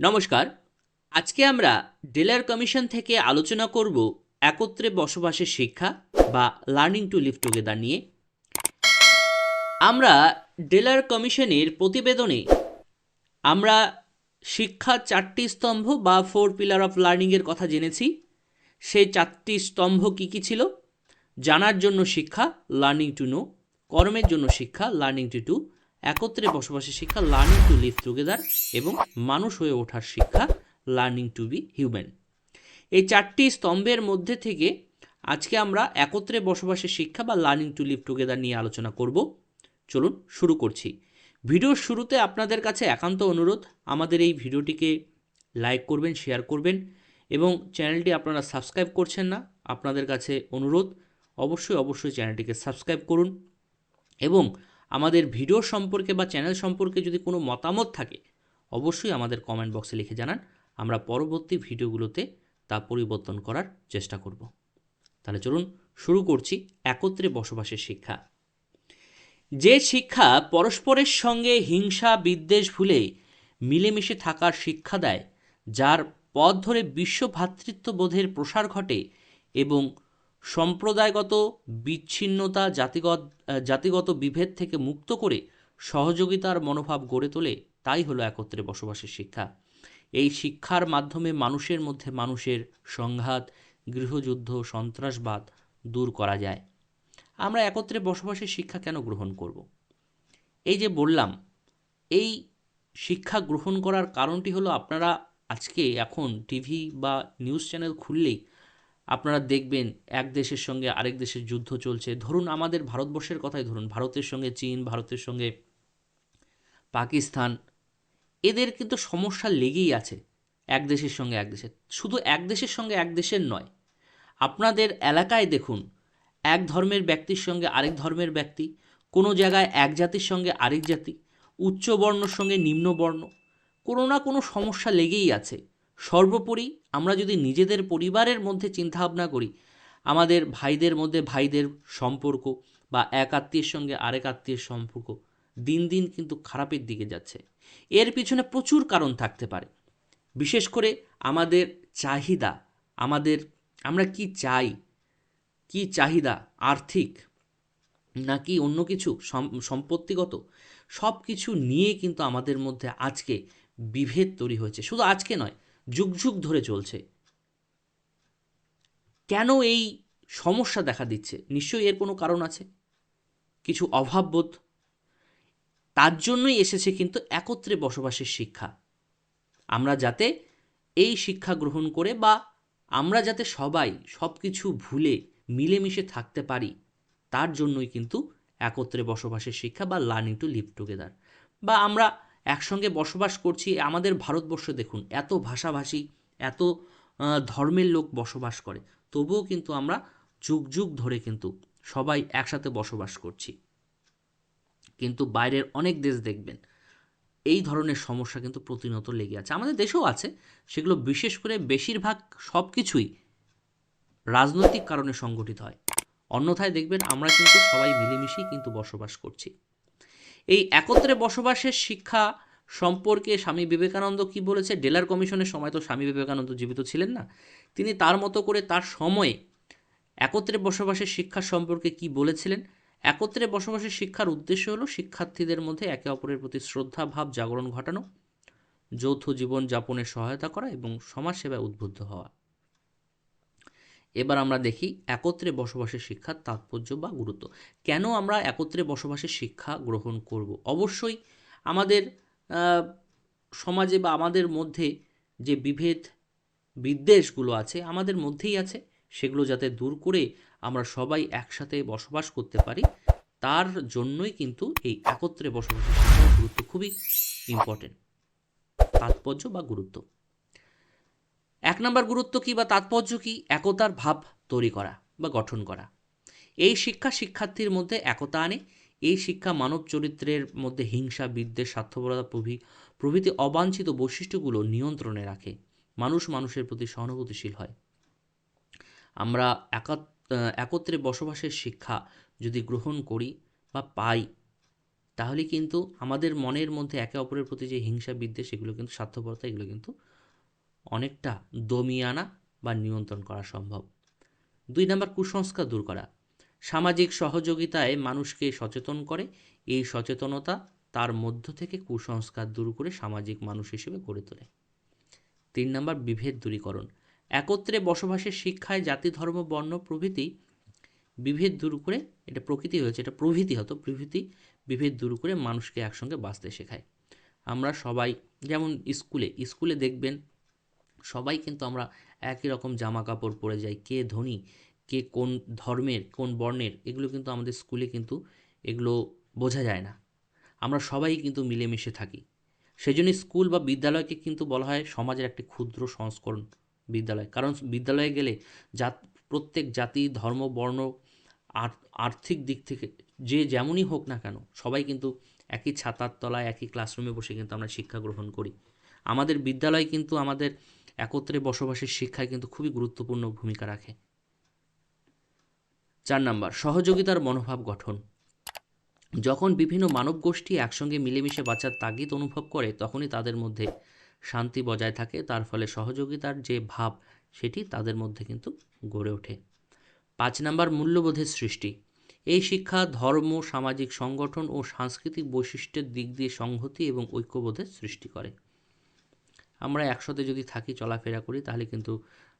নমস্কার। আজকে আমরা ডেলার কমিশন থেকে আলোচনা করব একত্রে বসবাসের শিক্ষা বা লার্নিং টু লিভ টুগেদার নিয়ে। আমরা ডেলার কমিশনের প্রতিবেদনে আমরা শিক্ষা চারটি স্তম্ভ বা ফোর পিলার অফ লার্নিংয়ের কথা জেনেছি। সেই চারটি স্তম্ভ কী কী ছিল? জানার জন্য শিক্ষা, লার্নিং টু নো, কর্মের জন্য শিক্ষা, লার্নিং টু টু একত্রে বসবাসের শিক্ষা লার্নিং টু লিভ টুগেদার এবং মানুষ হয়ে ওঠার শিক্ষা লার্নিং টু বি হিউম্যান এই চারটি স্তম্ভের মধ্যে থেকে আজকে আমরা একত্রে বসবাসের শিক্ষা বা লার্নিং টু লিভ টুগেদার নিয়ে আলোচনা করব। চলুন শুরু করছি। ভিডিওর শুরুতে আপনাদের কাছে একান্ত অনুরোধ, আমাদের এই ভিডিওটিকে লাইক করবেন শেয়ার করবেন এবং চ্যানেলটি আপনারা সাবস্ক্রাইব করছেন না, আপনাদের কাছে অনুরোধ, অবশ্যই অবশ্যই চ্যানেলটিকে সাবস্ক্রাইব করুন এবং আমাদের ভিডিও সম্পর্কে বা চ্যানেল সম্পর্কে যদি কোনো মতামত থাকে, অবশ্যই আমাদের কমেন্ট বক্সে লিখে জানান। আমরা পরবর্তী ভিডিওগুলোতে তা পরিবর্তন করার চেষ্টা করব। তাহলে চলুন শুরু করছি একত্রে বসবাসের শিক্ষা। যে শিক্ষা পরস্পরের সঙ্গে হিংসা, বিদ্বেষ ভুলে মিলেমিশে থাকার শিক্ষা দেয়, যার পথ ধরে বিশ্ব ভ্রাতৃত্ববোধের প্রসার ঘটে এবং সম্প্রদায়গত বিচ্ছিন্নতা, জাতিগত জাতিগত বিভেদ থেকে মুক্ত করে সহযোগিতার মনোভাব গড়ে তোলে, তাই হলো একত্রে বসবাসের শিক্ষা। এই শিক্ষার মাধ্যমে মানুষের মধ্যে মানুষের সংঘাত, গৃহযুদ্ধ, সন্ত্রাসবাদ দূর করা যায়। আমরা একত্রে বসবাসের শিক্ষা কেন গ্রহণ করব? এই যে বললাম, এই শিক্ষা গ্রহণ করার কারণটি হলো আপনারা আজকে এখন টিভি বা নিউজ চ্যানেল খুললেই আপনারা দেখবেন এক দেশের সঙ্গে আরেক দেশের যুদ্ধ চলছে। ধরুন আমাদের ভারতবর্ষের কথাই ধরুন। ভারতের সঙ্গে চীন, ভারতের সঙ্গে পাকিস্তান, এদের কিন্তু সমস্যা লেগেই আছে এক দেশের সঙ্গে এক দেশের। শুধু এক দেশের সঙ্গে এক দেশের নয়, আপনাদের এলাকায় দেখুন, এক ধর্মের ব্যক্তির সঙ্গে আরেক ধর্মের ব্যক্তি, কোনো জায়গায় এক জাতির সঙ্গে আরেক জাতি উচ্চ বর্ণর সঙ্গে নিম্ন বর্ণ কোনো না কোনো সমস্যা লেগেই আছে। সর্বোপরি আমরা যদি নিজেদের পরিবারের মধ্যে চিন্তাভাবনা করি, আমাদের ভাইদের মধ্যে ভাইদের সম্পর্ক বা এক আত্মীয়ের সঙ্গে আরেক আত্মীয়ের সম্পর্ক দিন দিন কিন্তু খারাপের দিকে যাচ্ছে। এর পিছনে প্রচুর কারণ থাকতে পারে। বিশেষ করে আমাদের চাহিদা, আমাদের আমরা কি চাই, কি চাহিদা আর্থিক নাকি অন্য কিছু সম্পত্তিগত সব কিছু নিয়ে কিন্তু আমাদের মধ্যে আজকে বিভেদ তৈরি হয়েছে। শুধু আজকে নয় যুগ যুগ ধরে চলছে। কেন এই সমস্যা দেখা দিচ্ছে? নিশ্চয়ই এর কোনো কারণ আছে? কিছু অভাববোধ তার জন্যই এসেছে কিন্তু একত্রে বসবাসের শিক্ষা। আমরা যাতে এই শিক্ষা গ্রহণ করে বা আমরা যাতে সবাই সব কিছু ভুলে মিলেমিশে থাকতে পারি, তার জন্যই কিন্তু একত্রে বসবাসের শিক্ষা বা লার্নিং টু লিভ টুগেদার বা আমরা একসঙ্গে বসবাস করছি, আমাদের ভারতবর্ষ দেখুন, এত ভাষাভাষী, এত ধর্মের লোক বসবাস করে। তবুও কিন্তু আমরা যুগ যুগ ধরে কিন্তু সবাই একসাথে বসবাস করছি। কিন্তু বাইরের অনেক দেশ দেখবেন, এই ধরনের সমস্যা কিন্তু প্রতিনিয়ত লেগে আছে। আমাদের দেশেও আছে, সেগুলো বিশেষ করে বেশিরভাগ সব কিছুই রাজনৈতিক কারণে সংগঠিত হয়। অন্যথায় দেখবেন আমরা কিন্তু সবাই মিলেমিশেই কিন্তু বসবাস করছি। এই একত্রে বসবাসের শিক্ষা সম্পর্কে স্বামী বিবেকানন্দ কি বলেছে? ডেলার কমিশনের সময় তো স্বামী বিবেকানন্দ জীবিত ছিলেন না। তিনি তার মতো করে তার সময়ে একত্রে বসবাসের শিক্ষা সম্পর্কে কি বলেছিলেন? একত্রে বসবাসের শিক্ষার উদ্দেশ্য হলো শিক্ষার্থীদের মধ্যে একে অপরের প্রতি শ্রদ্ধা, ভাব জাগরণ ঘটানো, যৌথ জীবন যাপনের সহায়তা করা এবং সমাজসেবায় উদ্বুদ্ধ হওয়া। এবার আমরা দেখি একত্রে বসবাসের শিক্ষার তাৎপর্য বা গুরুত্ব। কেন আমরা একত্রে বসবাসের শিক্ষা গ্রহণ করব? অবশ্যই আমাদের সমাজে বা আমাদের মধ্যে যে বিভেদ, বিদ্বেষগুলো আছে, আমাদের মধ্যেই আছে, সেগুলো যাতে দূর করে আমরা সবাই একসাথে বসবাস করতে পারি, তার জন্যই কিন্তু এই একত্রে বসবাসের শিক্ষার গুরুত্ব খুবই ইম্পর্টেন্ট তাৎপর্য বা গুরুত্ব। এক নম্বর গুরুত্ব কী বা তাৎপর্য কী? একতার ভাব তৈরি করা বা গঠন করা। এই শিক্ষা শিক্ষার্থীর মধ্যে একতা আনে, এই শিক্ষা মানব চরিত্রের মধ্যে হিংসা, বিদ্বেষ, স্বার্থপরতা প্রভৃ প্রভৃতি অবাঞ্ছিত বৈশিষ্ট্যগুলো নিয়ন্ত্রণে রাখে। মানুষ মানুষের প্রতি সহানুভূতিশীল হয়। আমরা একত্রে বসবাসের শিক্ষা যদি গ্রহণ করি বা পাই, তাহলে কিন্তু আমাদের মনের মধ্যে একে অপরের প্রতি যে হিংসা, বিদ্বেষ, এগুলো কিন্তু স্বার্থপরতা, এগুলো কিন্তু অনেকটা দমিয়ে আনা বা নিয়ন্ত্রণ করা সম্ভব। দুই নম্বর কুসংস্কার দূর করা। সামাজিক সহযোগিতায় মানুষকে সচেতন করে। এই সচেতনতা তার মধ্য থেকে কুসংস্কার দূর করে সামাজিক মানুষ হিসেবে গড়ে তোলে। তিন নম্বর বিভেদ দূরীকরণ। একত্রে বসবাসের শিক্ষায় জাতি, ধর্ম, বর্ণ, প্রভৃতি বিভেদ দূর করে এটা প্রকৃতি হয়েছে, এটা প্রভৃতি হতো, প্রভৃতি বিভেদ দূর করে মানুষকে একসঙ্গে বাঁচতে শেখায়। আমরা সবাই যেমন স্কুলে স্কুলে দেখবেন সবাই কিন্তু আমরা একই রকম জামা কাপড় পরে যাই, কে ধনী, কে কোন ধর্মের, কোন বর্ণের, এগুলো কিন্তু আমাদের স্কুলে কিন্তু এগুলো বোঝা যায় না। আমরা সবাই কিন্তু মিলেমিশে থাকি। সেজন্য স্কুল বা বিদ্যালয়কে কিন্তু বলা হয় সমাজের একটি ক্ষুদ্র সংস্করণ বিদ্যালয়। কারণ বিদ্যালয়ে গেলে জাত, প্রত্যেক জাতি, ধর্ম, বর্ণ, আর- আর্থিক দিক থেকে যে যেমনই হোক না কেন, সবাই কিন্তু একই ছাতার তলায়, একই ক্লাসরুমে বসে কিন্তু আমরা শিক্ষা গ্রহণ করি। আমাদের বিদ্যালয় কিন্তু আমাদের একত্রে বসবাসের শিক্ষায় কিন্তু খুবই গুরুত্বপূর্ণ ভূমিকা রাখে। চার নাম্বার, সহযোগিতার মনোভাব গঠন। যখন বিভিন্ন মানব গোষ্ঠী একসঙ্গে মিলেমিশে বাঁচার তাগিদ অনুভব করে, তখনই তাদের মধ্যে শান্তি বজায় থাকে। তার ফলে সহযোগিতার যে ভাব, সেটি তাদের মধ্যে কিন্তু গড়ে ওঠে। পাঁচ নাম্বার, মূল্যবোধের সৃষ্টি। এই শিক্ষা ধর্ম, সামাজিক সংগঠন ও সাংস্কৃতিক বৈশিষ্ট্যের দিক দিয়ে সংহতি এবং ঐক্যবোধের সৃষ্টি করে। আমরা একসাথে যদি থাকি, চলাফেরা করি, তাহলে কিন্তু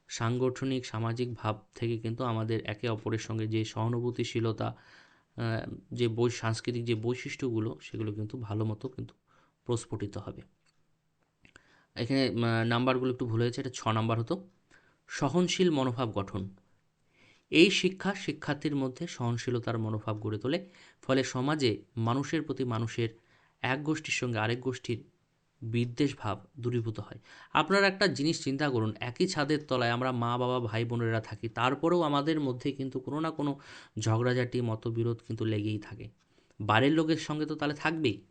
সাংগঠনিক, সামাজিক ভাব থেকে কিন্তু আমাদের একে অপরের সঙ্গে যে সহানুভূতিশীলতা যে বৈ, সাংস্কৃতিক যে বৈশিষ্ট্যগুলো, সেগুলো কিন্তু ভালো মতো কিন্তু প্রস্ফুটিত হবে। এখানে নাম্বারগুলো একটু ভুল হয়েছে, এটা ছ নাম্বার হতো। সহনশীল মনোভাব গঠন। এই শিক্ষা শিক্ষার্থীর মধ্যে সহনশীলতার মনোভাব গড়ে তোলে। ফলে সমাজে মানুষের প্রতি মানুষের এক গোষ্ঠীর সঙ্গে আরেক গোষ্ঠীর বিদ্বেষ ভাব দূরীভূত হয়। আপনারা একটা জিনিস চিন্তা করুন, একই ছাদের তলায় আমরা মা, বাবা, ভাই, বোনেরা থাকি, তারপরেও আমাদের মধ্যে কিন্তু কোনো না কোনো ঝগড়াঝাটি, মতবিরোধ কিন্তু লেগেই থাকে। বাড়ির লোকের সঙ্গে তো তাহলে থাকবেই।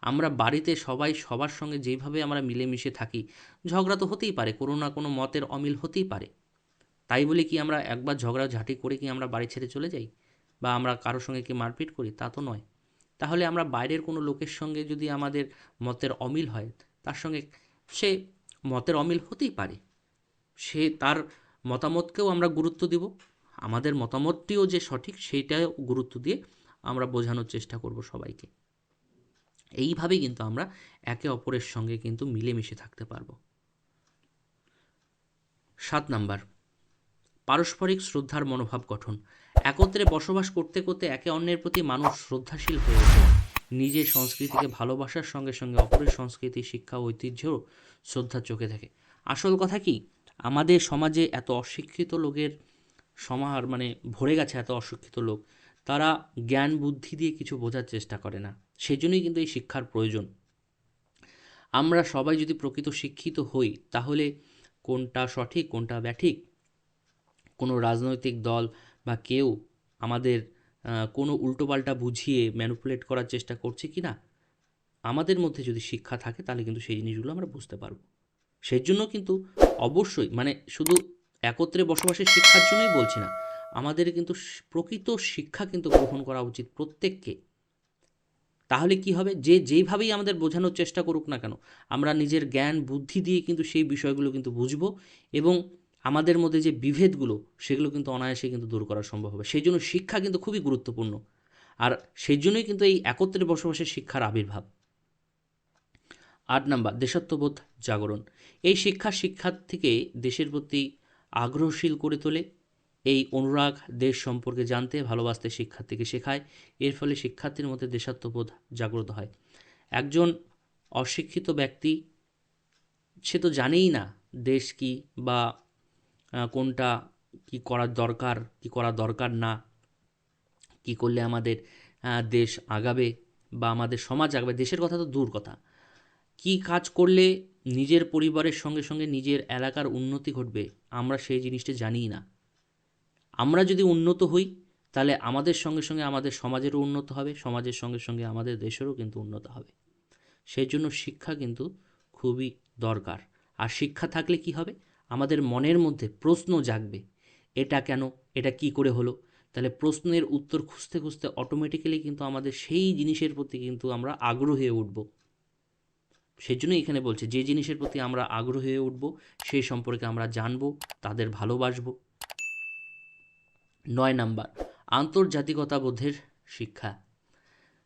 আমরা বাড়িতে সবাই সবার সঙ্গে যেভাবে আমরা মিলেমিশে থাকি, ঝগড়া তো হতেই পারে, কোনো না কোনো মতের অমিল হতেই পারে। তাই বলে কি আমরা একবার ঝগড়া ঝাঁটি করে কি আমরা বাড়ি ছেড়ে চলে যাই? বা আমরা কারোর সঙ্গে কি মারপিট করি? তা তো নয়। তাহলে আমরা বাইরের কোনো লোকের সঙ্গে যদি আমাদের মতের অমিল হয়, তার সঙ্গে সে মতের অমিল হতেই পারে। সে তার মতামতকেও আমরা গুরুত্ব দিব। আমাদের মতামতটিও যে সঠিক, সেইটাও গুরুত্ব দিয়ে আমরা বোঝানোর চেষ্টা করব সবাইকে। এইভাবেই কিন্তু আমরা একে অপরের সঙ্গে কিন্তু মিলেমিশে থাকতে পারব। সাত নাম্বার, পারস্পরিক শ্রদ্ধার মনোভাব গঠন। একত্রে বসবাস করতে করতে একে অন্যের প্রতি মানুষ শ্রদ্ধাশীল হয়ে ওঠে। নিজের সংস্কৃতিকে ভালোবাসার সঙ্গে সঙ্গে অপরের সংস্কৃতি, শিক্ষা, ঐতিহ্যও শ্রদ্ধার চোখে থাকে। আসল কথা কি? আমাদের সমাজে এত অশিক্ষিত লোকের সমাহার মানে ভরে গেছে এত অশিক্ষিত লোক, তারা জ্ঞান, বুদ্ধি দিয়ে কিছু বোঝার চেষ্টা করে না। সেই জন্যই কিন্তু এই শিক্ষার প্রয়োজন। আমরা সবাই যদি প্রকৃত শিক্ষিত হই, তাহলে কোনটা সঠিক, কোনটা ব্যাঠিক? কোনো রাজনৈতিক দল বা কেউ আমাদের কোনো উল্টোপাল্টা বুঝিয়ে ম্যানুপুলেট করার চেষ্টা করছে কি না আমাদের মধ্যে যদি শিক্ষা থাকে, তাহলে কিন্তু সেই জিনিসগুলো আমরা বুঝতে পারব। সেই জন্য কিন্তু অবশ্যই মানে শুধু একত্রে বসবাসের শিক্ষার জন্যই বলছি না, আমাদের কিন্তু প্রকৃত শিক্ষা কিন্তু গ্রহণ করা উচিত প্রত্যেককে। তাহলে কি হবে? যে যেইভাবেই আমাদের বোঝানোর চেষ্টা করুক না কেন, আমরা নিজের জ্ঞান, বুদ্ধি দিয়ে কিন্তু সেই বিষয়গুলো কিন্তু বুঝব এবং আমাদের মধ্যে যে বিভেদগুলো, সেগুলো কিন্তু অনায়াসে কিন্তু দূর করা সম্ভব হবে। সেই জন্য শিক্ষা কিন্তু খুবই গুরুত্বপূর্ণ। আর সেই জন্যই কিন্তু এই একত্রে বসবাসের শিক্ষার আবির্ভাব। আট নাম্বার, দেশাত্মবোধ জাগরণ। এই শিক্ষা শিক্ষার্থীকে দেশের প্রতি আগ্রহশীল করে তোলে। এই অনুরাগ দেশ সম্পর্কে জানতে, ভালোবাসতে শিক্ষার্থীকে শেখায়। এর ফলে শিক্ষার্থীর মধ্যে দেশাত্মবোধ জাগ্রত হয়। একজন অশিক্ষিত ব্যক্তি, সে তো জানেই না দেশ কি বা কোনটা কি করার দরকার, কি করা দরকার না, কি করলে আমাদের দেশ আগাবে বা আমাদের সমাজ আগাবে, দেশের কথা তো দূর কথা। কি কাজ করলে নিজের পরিবারের সঙ্গে সঙ্গে নিজের এলাকার উন্নতি ঘটবে, আমরা সেই জিনিসটা জানিই না। আমরা যদি উন্নত হই, তাহলে আমাদের সঙ্গে সঙ্গে আমাদের সমাজেরও উন্নত হবে, সমাজের সঙ্গে সঙ্গে আমাদের দেশেরও কিন্তু উন্নত হবে। সেই জন্য শিক্ষা কিন্তু খুবই দরকার। আর শিক্ষা থাকলে কি হবে? আমাদের মনের মধ্যে প্রশ্ন জাগবে, এটা কেন, এটা কি করে হলো? তাহলে প্রশ্নের উত্তর খুঁজতে খুঁজতে অটোমেটিক্যালি কিন্তু আমাদের সেই জিনিসের প্রতি কিন্তু আমরা আগ্রহী হয়ে উঠব। সেই জন্য এখানে বলছে, যে জিনিসের প্রতি আমরা আগ্রহী হয়ে উঠব সেই সম্পর্কে আমরা জানব, তাদের ভালোবাসব। নয় নাম্বার আন্তর্জাতিকতা বোধের শিক্ষা।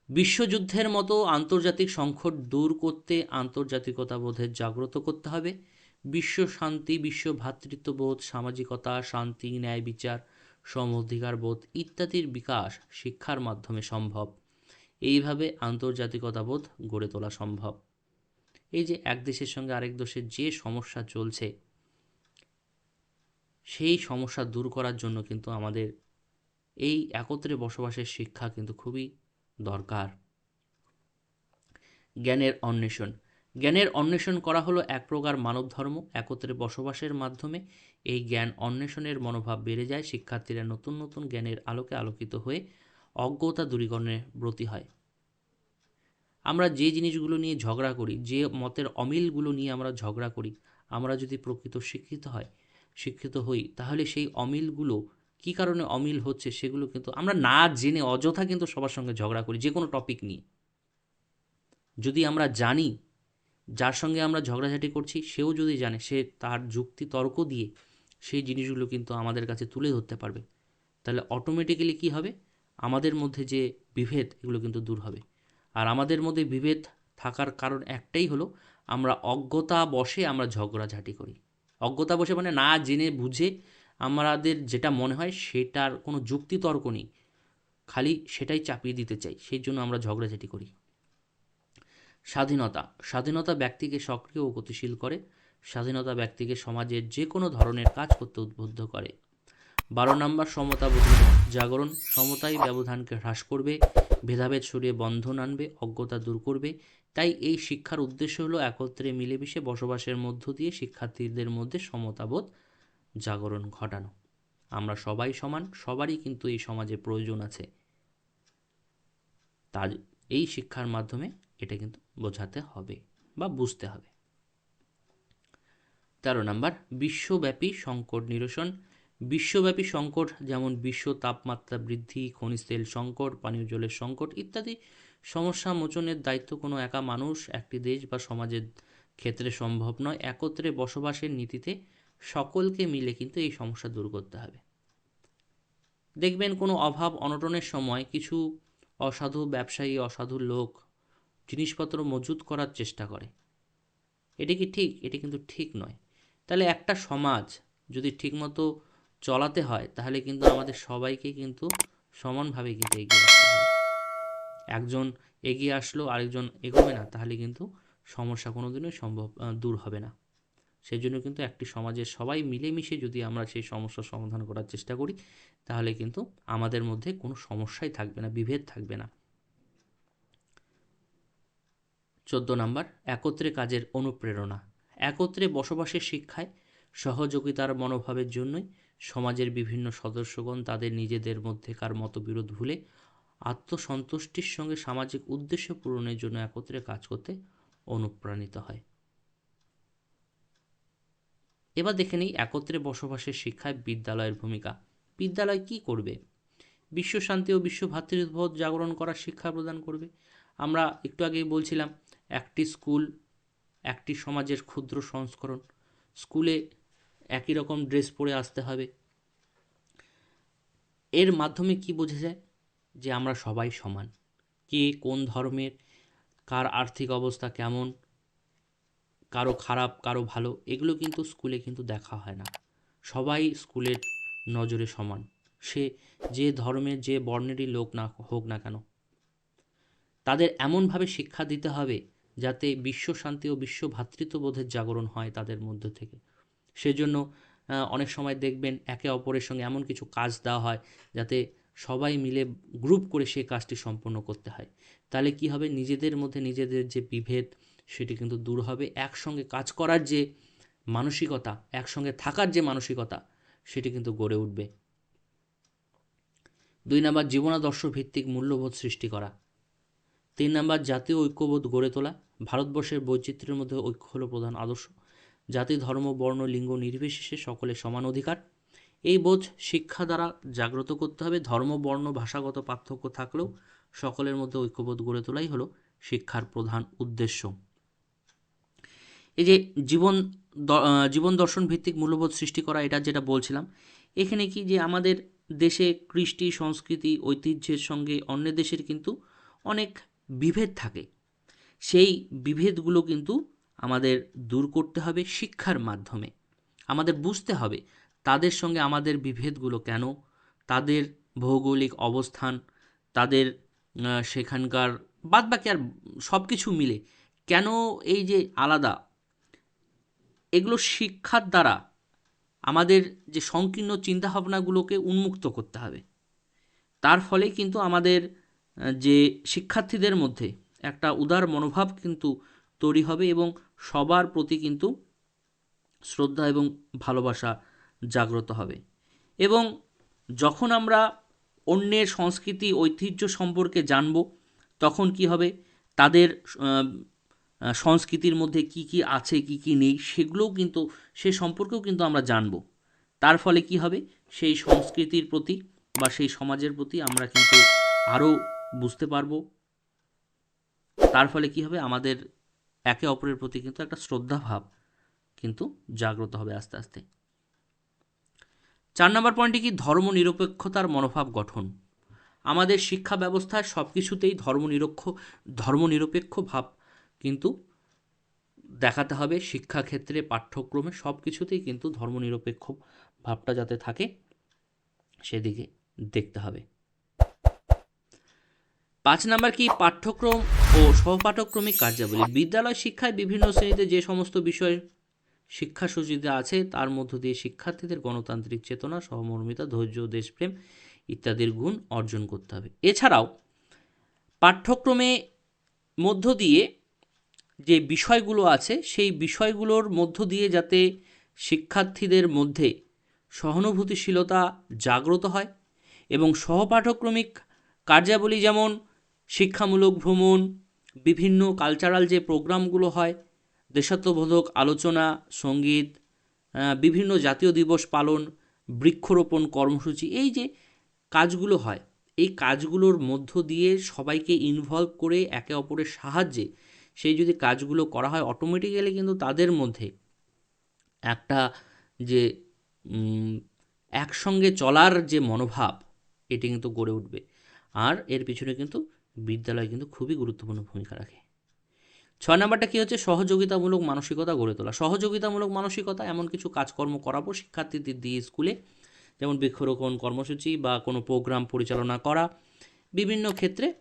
বিশ্বযুদ্ধের মতো আন্তর্জাতিক সংকট দূর করতে আন্তর্জাতিকতা বোধের জাগ্রত করতে হবে। বিশ্ব শান্তি, বিশ্ব ভ্রাতৃত্ববোধ সামাজিকতা, শান্তি, ন্যায় বিচার সম অধিকার বোধ ইত্যাদির বিকাশ শিক্ষার মাধ্যমে সম্ভব। এইভাবে আন্তর্জাতিকতা বোধ গড়ে তোলা সম্ভব। এই যে এক দেশের সঙ্গে আরেক দেশের যে সমস্যা চলছে, সেই সমস্যা দূর করার জন্য কিন্তু আমাদের এই একত্রে বসবাসের শিক্ষা কিন্তু খুবই দরকার। জ্ঞানের অন্বেষণ জ্ঞানের অন্বেষণ করা হলো এক প্রকার মানব ধর্ম একত্রে বসবাসের মাধ্যমে। এই জ্ঞান অন্বেষণের মনোভাব বেড়ে যায়, শিক্ষার্থীরা নতুন নতুন জ্ঞানের আলোকে আলোকিত হয়ে অজ্ঞতা দূরীকরণে ব্রতী হয়। আমরা যে জিনিসগুলো নিয়ে ঝগড়া করি, যে মতের অমিলগুলো নিয়ে আমরা ঝগড়া করি, আমরা যদি প্রকৃত শিক্ষিত হয়, শিক্ষিত হই, তাহলে সেই অমিলগুলো কী কারণে অমিল হচ্ছে সেগুলো কিন্তু আমরা না জেনে অযথা কিন্তু সবার সঙ্গে ঝগড়া করি, যে কোনো টপিক নিয়ে। যদি আমরা জানি যার সঙ্গে আমরা ঝগড়াঝাটি করছি, সেও যদি জানে, সে তার যুক্তি তর্ক দিয়ে সেই জিনিসগুলো কিন্তু আমাদের কাছে তুলে ধরতে পারবে। তাহলে অটোমেটিক্যালি কী হবে? আমাদের মধ্যে যে বিভেদ, এগুলো কিন্তু দূর হবে। আর আমাদের মধ্যে বিভেদ থাকার কারণ একটাই হলো, আমরা অজ্ঞতা বসে আমরা ঝগড়াঝাটি করি। অজ্ঞতা বসে মানে না জেনে বুঝে আমাদের যেটা মনে হয়, সেটার কোনো যুক্তি তর্ক নেই। খালি সেটাই চাপিয়ে দিতে চাই, সেই জন্য আমরা ঝগড়াঝাটি করি। স্বাধীনতা। স্বাধীনতা ব্যক্তিকে সক্রিয় ও গতিশীল করে। স্বাধীনতা ব্যক্তিকে সমাজের যে কোনো ধরনের কাজ করতে উদ্বুদ্ধ করে। বারো নম্বর, সমতা জাগরণ। সমতাই ব্যবধানকে হ্রাস করবে, ভেদাভেদ সরিয়ে বন্ধন আনবে, অজ্ঞতা দূর করবে। তাই এই শিক্ষার উদ্দেশ্য হলো একত্রে মিলেমিশে বসবাসের মধ্য দিয়ে শিক্ষার্থীদের মধ্যে সমতাবোধ জাগরণ ঘটানো। আমরা সবাই সমান, সবারই কিন্তু এই সমাজে প্রয়োজন আছে। তার এই শিক্ষার মাধ্যমে এটা কিন্তু বোঝাতে হবে বা বুঝতে হবে। তেরো নাম্বার, বিশ্বব্যাপী সংকট নিরসন। বিশ্বব্যাপী সংকট যেমন বিশ্ব তাপমাত্রা বৃদ্ধি, খনিজ তেল সংকট, পানীয় জলের সংকট ইত্যাদি সমস্যা মোচনের দায়িত্ব কোনো একা মানুষ, একটি দেশ বা সমাজের ক্ষেত্রে সম্ভব নয়। একত্রে বসবাসের নীতিতে সকলকে মিলে কিন্তু এই সমস্যা দূর করতে হবে। দেখবেন কোনো অভাব অনটনের সময় কিছু অসাধু ব্যবসায়ী, অসাধু লোক জিনিসপত্র মজুত করার চেষ্টা করে। এটি কি ঠিক? এটি কিন্তু ঠিক নয়। তাহলে একটা সমাজ যদি ঠিকমতো চলাতে হয়, তাহলে কিন্তু আমাদের সবাইকে কিন্তু সমানভাবে কিন্তু এগিয়ে আসতে হবে। একজন এগিয়ে আসলো, আরেকজন এগোবে না, তাহলে কিন্তু সমস্যা কোনোদিনই সম্ভব দূর হবে না। সেই জন্য কিন্তু একটি সমাজের সবাই মিলেমিশে যদি আমরা সেই সমস্যার সমাধান করার চেষ্টা করি, তাহলে কিন্তু আমাদের মধ্যে কোনো সমস্যাই থাকবে না, বিভেদ থাকবে না। চোদ্দ নাম্বার, একত্রে কাজের অনুপ্রেরণা। একত্রে বসবাসের শিক্ষায় সহযোগিতার মনোভাবের জন্যই সমাজের বিভিন্ন সদস্যগণ তাদের নিজেদের মধ্যেকার মতবিরোধ ভুলে আত্মসন্তুষ্টির সঙ্গে সামাজিক উদ্দেশ্য পূরণের জন্য একত্রে কাজ করতে অনুপ্রাণিত হয়। এবার দেখে নিই একত্রে বসবাসের শিক্ষায় বিদ্যালয়ের ভূমিকা। বিদ্যালয় কি করবে? বিশ্ব শান্তি ও বিশ্ব ভ্রাতৃত্ববোধ জাগরণ করার শিক্ষা প্রদান করবে? আমরা একটু আগেই বলছিলাম, একটি স্কুল, একটি সমাজের ক্ষুদ্র সংস্করণ। স্কুলে একই রকম ড্রেস পরে আসতে হবে। এর মাধ্যমে কি বোঝা যায়? যে আমরা সবাই সমান। কে কোন ধর্মের, কার আর্থিক অবস্থা কেমন, কারও খারাপ, কারও ভালো, এগুলো কিন্তু স্কুলে কিন্তু দেখা হয় না। সবাই স্কুলের নজরে সমান। সে যে ধর্মের, যে বর্ণেরই লোক না হোক না কেন তাদের এমনভাবে শিক্ষা দিতে হবে যাতে বিশ্ব শান্তি ও বিশ্ব ভ্রাতৃত্ববোধের জাগরণ হয় তাদের মধ্য থেকে। সেজন্য অনেক সময় দেখবেন একে অপরের সঙ্গে এমন কিছু কাজ দেওয়া হয় যাতে সবাই মিলে গ্রুপ করে সেই কাজটি সম্পন্ন করতে হয়। তাহলে কি হবে? নিজেদের মধ্যে নিজেদের যে বিভেদ, সেটি কিন্তু দূর হবে। একসঙ্গে কাজ করার যে মানসিকতা, একসঙ্গে থাকার যে মানসিকতা, সেটি কিন্তু গড়ে উঠবে। দুই নাম্বার জীবনাদর্শ ভিত্তিক মূল্যবোধ সৃষ্টি করা। তিন নাম্বার, জাতীয় ঐক্যবোধ গড়ে তোলা। ভারতবর্ষের বৈচিত্র্যের মধ্যে ঐক্য হলো প্রধান আদর্শ। জাতি, ধর্ম, বর্ণ, লিঙ্গ নির্বিশেষে সকলের সমান অধিকার। এই বোধ শিক্ষা দ্বারা জাগ্রত করতে হবে। ধর্ম, বর্ণ, ভাষাগত পার্থক্য থাকলেও সকলের মধ্যে ঐক্যবোধ গড়ে তোলাই হলো শিক্ষার প্রধান উদ্দেশ্য। এই যে জীবন জীবন দর্শন ভিত্তিক মূল্যবোধ সৃষ্টি করা, এটা যেটা বলছিলাম, এখানে কি যে আমাদের দেশে কৃষ্টি, সংস্কৃতি, ঐতিহ্যের সঙ্গে অন্য দেশের কিন্তু অনেক বিভেদ থাকে। সেই বিভেদগুলো কিন্তু আমাদের দূর করতে হবে শিক্ষার মাধ্যমে। আমাদের বুঝতে হবে তাদের সঙ্গে আমাদের বিভেদগুলো কেন, তাদের ভৌগোলিক অবস্থান, তাদের সেখানকার বাদবাকি আর সব কিছু মিলে কেন এই যে আলাদা? এগুলো শিক্ষার দ্বারা আমাদের যে সংকীর্ণ চিন্তাভাবনাগুলোকে উন্মুক্ত করতে হবে। তার ফলে কিন্তু আমাদের যে শিক্ষার্থীদের মধ্যে একটা উদার মনোভাব কিন্তু তৈরি হবে এবং সবার প্রতি কিন্তু শ্রদ্ধা এবং ভালোবাসা জাগ্রত হবে। এবং যখন আমরা অন্যের সংস্কৃতি, ঐতিহ্য সম্পর্কে জানব, তখন কি হবে? তাদের সংস্কৃতির মধ্যে কি কি আছে, কি কি নেই, সেগুলোও কিন্তু, সে সম্পর্কেও কিন্তু আমরা জানব। তার ফলে কি হবে? সেই সংস্কৃতির প্রতি বা সেই সমাজের প্রতি আমরা কিন্তু আরও বুঝতে পারব। তার ফলে কি হবে? আমাদের একে অপরের প্রতি কিন্তু একটা শ্রদ্ধা ভাব কিন্তু জাগ্রত হবে আস্তে আস্তে। চার নম্বর পয়েন্টে কি? ধর্ম নিরপেক্ষতার মনোভাব গঠন। আমাদের শিক্ষা ব্যবস্থায় সব কিছুতেই ধর্মনিরক্ষ, ধর্মনিরপেক্ষ ভাব কিন্তু দেখাতে হবে। শিক্ষাক্ষেত্রে, পাঠ্যক্রমে সব কিছুতেই কিন্তু ধর্মনিরপেক্ষ ভাবটা যাতে থাকে, সেদিকে দেখতে হবে। পাঁচ নাম্বার কি পাঠ্যক্রম ও সহপাঠক্রমিক কার্যাবলী? বিদ্যালয় শিক্ষায় বিভিন্ন শ্রেণীতে যে সমস্ত বিষয় শিক্ষাসূচিতে আছে, তার মধ্য দিয়ে শিক্ষার্থীদের গণতান্ত্রিক চেতনা, সহমর্মিতা, ধৈর্য, দেশপ্রেম ইত্যাদির গুণ অর্জন করতে হবে। এছাড়াও পাঠ্যক্রমে মধ্য দিয়ে যে বিষয়গুলো আছে, সেই বিষয়গুলোর মধ্য দিয়ে যাতে শিক্ষার্থীদের মধ্যে সহানুভূতিশীলতা জাগ্রত হয় এবং সহপাঠক্রমিক কার্যাবলী যেমন শিক্ষামূলক ভ্রমণ, বিভিন্ন কালচারাল যে প্রোগ্রামগুলো হয়, দেশাত্মবোধক আলোচনা, সংগীত বিভিন্ন জাতীয় দিবস পালন, বৃক্ষরোপণ কর্মসূচি, এই যে কাজগুলো হয়, এই কাজগুলোর মধ্য দিয়ে সবাইকে ইনভলভ করে একে অপরের সাহায্যে সেই যদি কাজগুলো করা হয় অটোমেটিক্যালি কিন্তু তাদের মধ্যে একটা যে একসঙ্গে চলার যে মনোভাব, এটি কিন্তু গড়ে উঠবে। আর এর পিছনে কিন্তু বিদ্যালয় কিন্তু খুবই গুরুত্বপূর্ণ ভূমিকা রাখে। ছয় নম্বরটা কী হচ্ছে? সহযোগিতামূলক মানসিকতা গড়ে তোলা। সহযোগিতামূলক মানসিকতা এমন কিছু কাজকর্ম করাবো শিক্ষার্থীদের দিয়ে স্কুলে। যেমন বৃক্ষরোপণ কর্মসূচি বা কোনো প্রোগ্রাম পরিচালনা করা। বিভিন্ন ক্ষেত্রে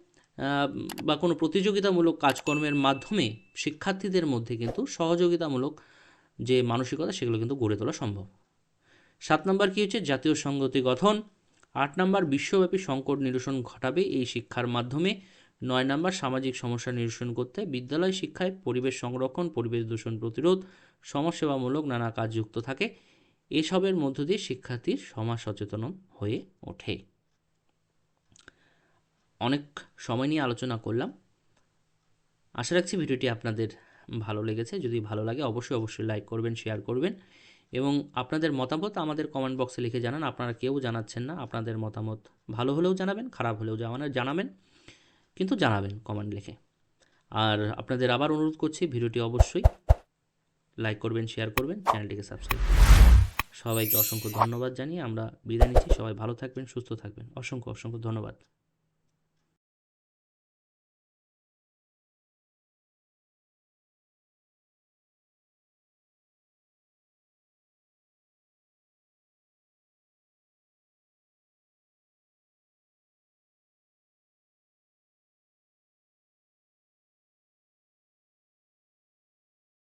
বা কোনো প্রতিযোগিতামূলক কাজকর্মের মাধ্যমে শিক্ষার্থীদের মধ্যে কিন্তু সহযোগিতামূলক যে মানসিকতা, সেগুলো কিন্তু গড়ে তোলা সম্ভব। সাত নম্বর কী হচ্ছে? জাতীয় সংগতি গঠন। আট নম্বর, বিশ্বব্যাপী সংকট নিরসন ঘটাবে এই শিক্ষার মাধ্যমে। নয় নম্বর, সামাজিক সমস্যা নিরসন করতে বিদ্যালয় শিক্ষায় পরিবেশ সংরক্ষণ, পরিবেশ দূষণ প্রতিরোধ, সমাজসেবামূলক নানা কাজ যুক্ত থাকে। এসবের মধ্য দিয়ে শিক্ষার্থীর সমাজ সচেতন হয়ে ওঠে। অনেক সময় নিয়ে আলোচনা করলাম। আশা রাখছি ভিডিওটি আপনাদের ভালো লেগেছে। যদি ভালো লাগে, অবশ্যই অবশ্যই লাইক করবেন, শেয়ার করবেন। এবং আপনাদের মতামত আমাদের কমেন্ট বক্সে লিখে জানান। আপনারা কেউ জানাচ্ছেন না। আপনাদের মতামত ভালো হলেও জানাবেন, খারাপ হলেও জানাবেন জানাবেন, কিন্তু জানাবেন কমেন্ট লিখে। আর আপনাদের আবার অনুরোধ করছি, ভিডিওটি অবশ্যই লাইক করবেন শেয়ার করবেন চ্যানেলটিকে সাবস্ক্রাইব করবেন। সবাইকে অসংখ্য ধন্যবাদ জানিয়ে আমরা বিদায় নিচ্ছি। সবাই ভালো থাকবেন, সুস্থ থাকবেন। অসংখ্য অসংখ্য ধন্যবাদ।